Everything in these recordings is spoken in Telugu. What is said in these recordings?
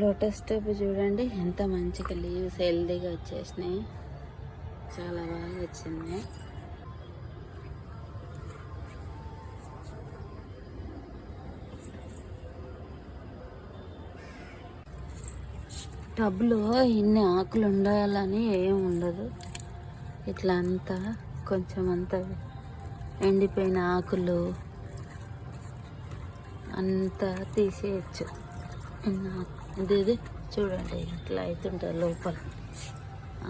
లోటస్ టబ్ చూడండి. ఎంత మంచిగా లీవ్స్ హెల్దీగా వచ్చేసినాయి. చాలా బాగా వచ్చింది. టబ్లో ఇన్ని ఆకులు ఉండాలని ఏం ఉండదు. ఇట్లా అంతా కొంచెం అంతా ఎండిపోయిన ఆకులు అంతా తీసేయచ్చు. ఇన్ని ఇది ఇది. చూడండి ఇట్లా అవుతుంటాయి లోపల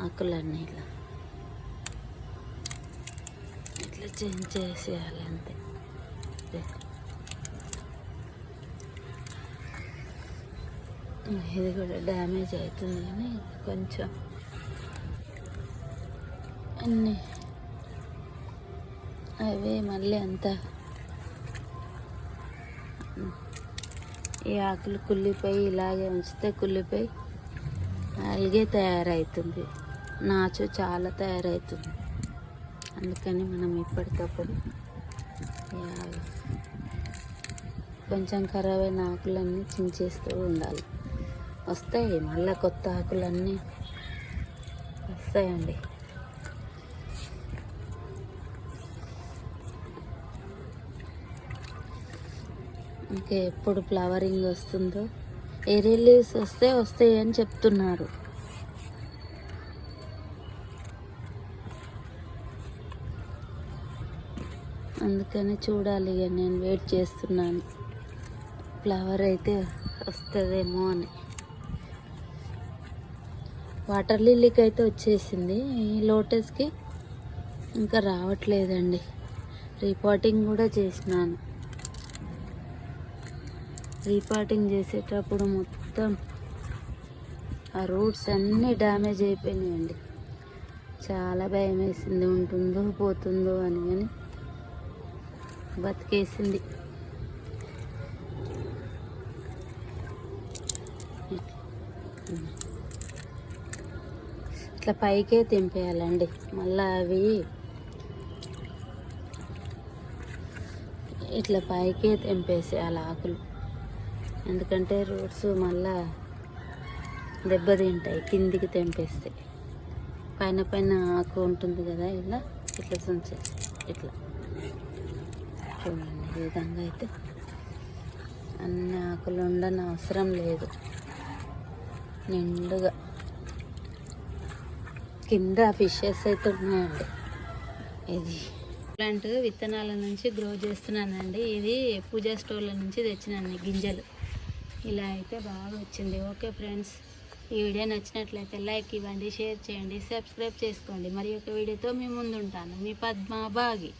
ఆకులన్నీ ఇలా. ఇట్లా చేంజ్ చేసేయాలి అంతే. ఇది. ఇది కూడా డ్యామేజ్ అవుతుంది కానీ కొంచెం అన్నీ. అవి మళ్ళీ అంతా. ఈ ఆకులు కుళ్ళిపోయి ఇలాగే ఉంచితే కుళ్ళిపోయి అలాగే తయారవుతుంది నాచు చాలా తయారవుతుంది అందుకని మనం ఇప్పటికప్పుడు ఈ కొంచెం ఖరాబ్ అయిన ఆకులన్నీ చించేస్తూ ఉండాలి. వస్తాయి మళ్ళీ కొత్త ఆకులన్నీ వస్తాయండి. ఇంకా ఎప్పుడు ఫ్లవరింగ్ వస్తుందో. ఎరీ లీవ్స్ వస్తే వస్తాయి అని చెప్తున్నారు. అందుకని చూడాలి ఇక నేను వెయిట్ చేస్తున్నాను. ఫ్లవర్ అయితే వస్తుందేమో అని. వాటర్ లిల్లీకి అయితే వచ్చేసింది. ఈ లోటస్కి ఇంకా రావట్లేదండి. రిపోర్టింగ్ కూడా చేసినాను. రీపాటింగ్ చేసేటప్పుడు మొత్తం ఆ రూట్స్ అన్నీ డ్యామేజ్ అయిపోయినాయండి. చాలా భయం వేసింది ఉంటుందో పోతుందో అని కానీ బతికేసింది. ఇట్లా పైకే తెంపేయాలండి. మళ్ళీ అవి ఇట్లా పైకే తెంపేసేయాలి ఆకులు. ఎందుకంటే రూట్స్ మళ్ళా దెబ్బతింటాయి కిందికి తెంపేస్తే పైన పైన ఆకు ఉంటుంది కదా ఇలా ఇట్లా సుంచేసి ఇట్లా. చూడండి ఈ విధంగా అయితే అన్ని ఆకులు ఉండని అవసరం లేదు. నిండుగా. కింద ఫిషెస్ అయితే ఉన్నాయండి. ఇది ప్లాంట్ విత్తనాల నుంచి గ్రో చేస్తున్నానండి. ఇది పూజా స్టోర్ల నుంచి తెచ్చినాను గింజలు. ఇలా అయితే బాగా వచ్చింది ఓకే ఫ్రెండ్స్. ఈ వీడియో నచ్చినట్లయితే లైక్ ఇవ్వండి షేర్ చేయండి సబ్స్క్రైబ్ చేసుకోండి. మరి ఒక వీడియోతో మీ ముందు ఉంటాను మీ పద్మా బాగి